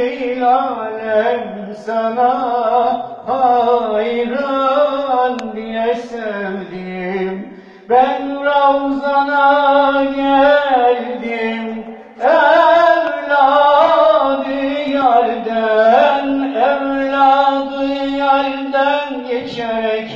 değil alem sana hayran diye sevdim. Ben Ravzana geldim evladı yarden Evladı yarden geçerek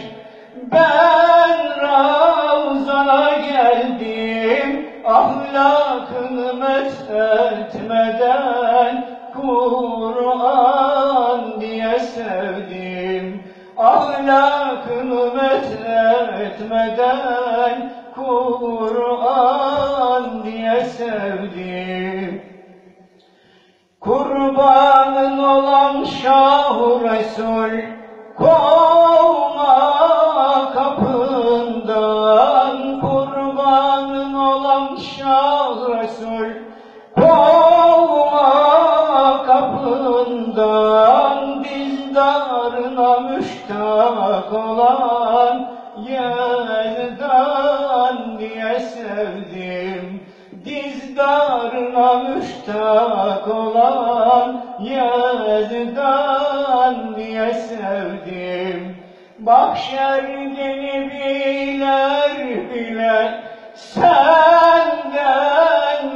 ben Ravzana geldim. Ahlakını methetmeden Kur'an diye sevdim. Ahlakını methetmeden Kur'an diye sevdim. Kurbanın olan Şah-ı Resul Kovma kapından. Kurbanın olan Şah Resul Kovma Müştak olan Yerden diye sevdim. Dizdarına müştak olan Yazdan diye sevdim. Mahşerdeni biler bile Senden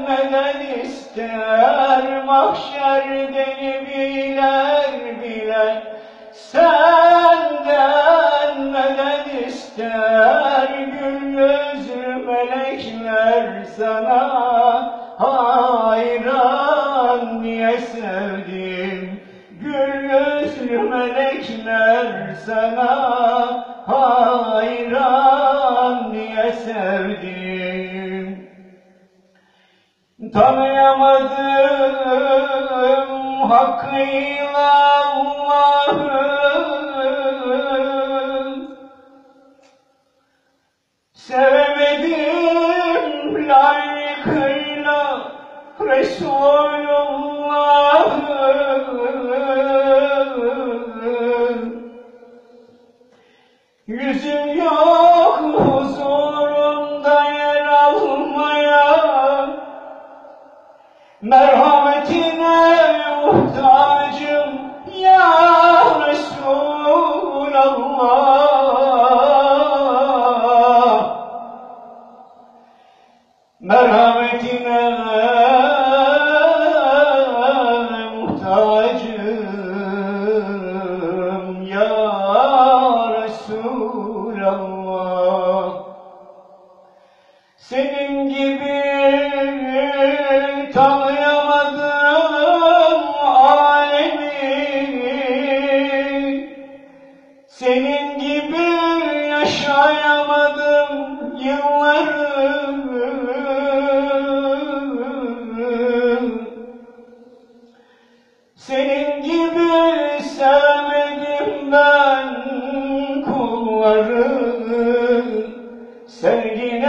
medet ister? Mahşerdeni sana hayran diye sevdim. Tanıyamadım hakkıyla Allah'ı Sevemedim layıkıyla Resulullah'ı yok huzurunda yer almaya? Merhametine yıllarım Senin gibi sevmedim ben kulları Senin